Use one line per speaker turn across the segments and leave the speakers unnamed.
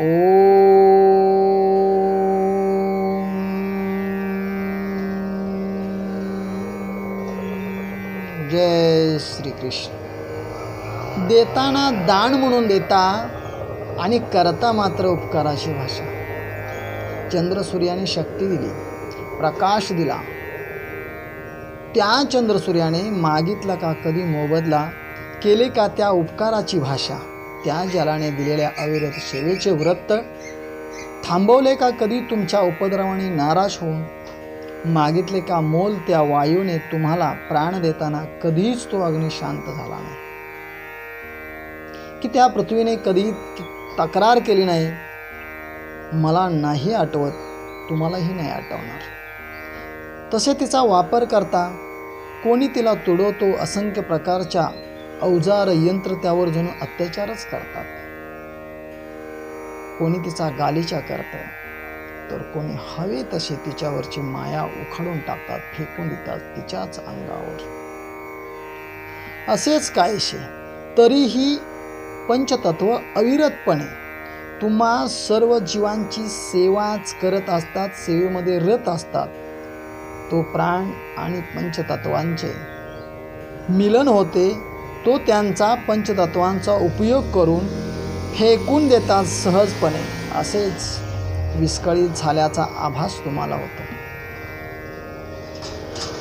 ओम। जय श्रीकृष्ण। देताना दान म्हणून देता आणि करता मात्र उपकाराची भाषा. चंद्र सूर्याने शक्ती दिली प्रकाश दिला. त्या चंद्रसूर्याने मागितला का कधी मोबदला केले का त्या उपकाराची भाषा. त्या जलाने दिलेल्या अविरत सेवेचे व्रत थांबवले का कधी तुमच्या उपद्रवाने नाराज होऊन? मागितले का मोल त्या वायूने तुम्हाला प्राण देताना कधीच तो अग्नी शांत झाला नाही? की त्या पृथ्वीने कधी तक्रार केली नाही? मला नाही आठवत तुम्हालाही नाही आठवणार. तसे तिचा वापर करता कोणी तिला तुडवतो असंख्य प्रकारच्या अवजार यंत्र त्यावर जणू अत्याचारच करतात. कोणी तिचा गालिचा करतं तर कोणी हवे तसे तिच्यावरची माया उखडून टाकतात फेकून देतात तिच्याच अंगावर. असेच कायशे तरीही पंचतत्व अविरतपणे. तुम्हा सर्व जीवांची सेवाच करत असतात सेवेमध्ये रत असतात. तो प्राण आणि पंचतत्वांचे मिलन होते तो त्यांचा पंचतत्वांचा उपयोग करून फेकून देतात सहजपणे. असेच विस्कळीत झाल्याचा आभास तुम्हाला होतो.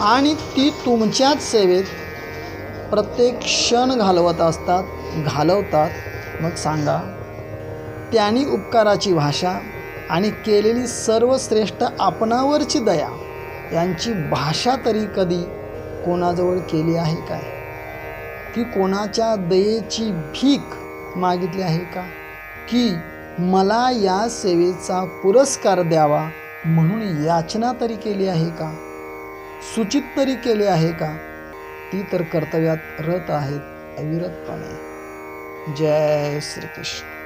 आणि ती तुमच्याच सेवेत प्रत्येक क्षण घालवत असतात घालवतात. मग सांगा त्यांनी उपकाराची भाषा आणि केलेली सर्वश्रेष्ठ आपणावरची दया यांची भाषा तरी कधी कोणाजवळ केली आहे काय? की कोणाच्या दयेची भीक मागितली आहे का? की मला या सेवेचा पुरस्कार द्यावा म्हणून याचना तरी केली आहे का? सूचित तरी केले आहे का? ती तर कर्तव्यात रत आहेत अविरतपणे. जय श्रीकृष्ण.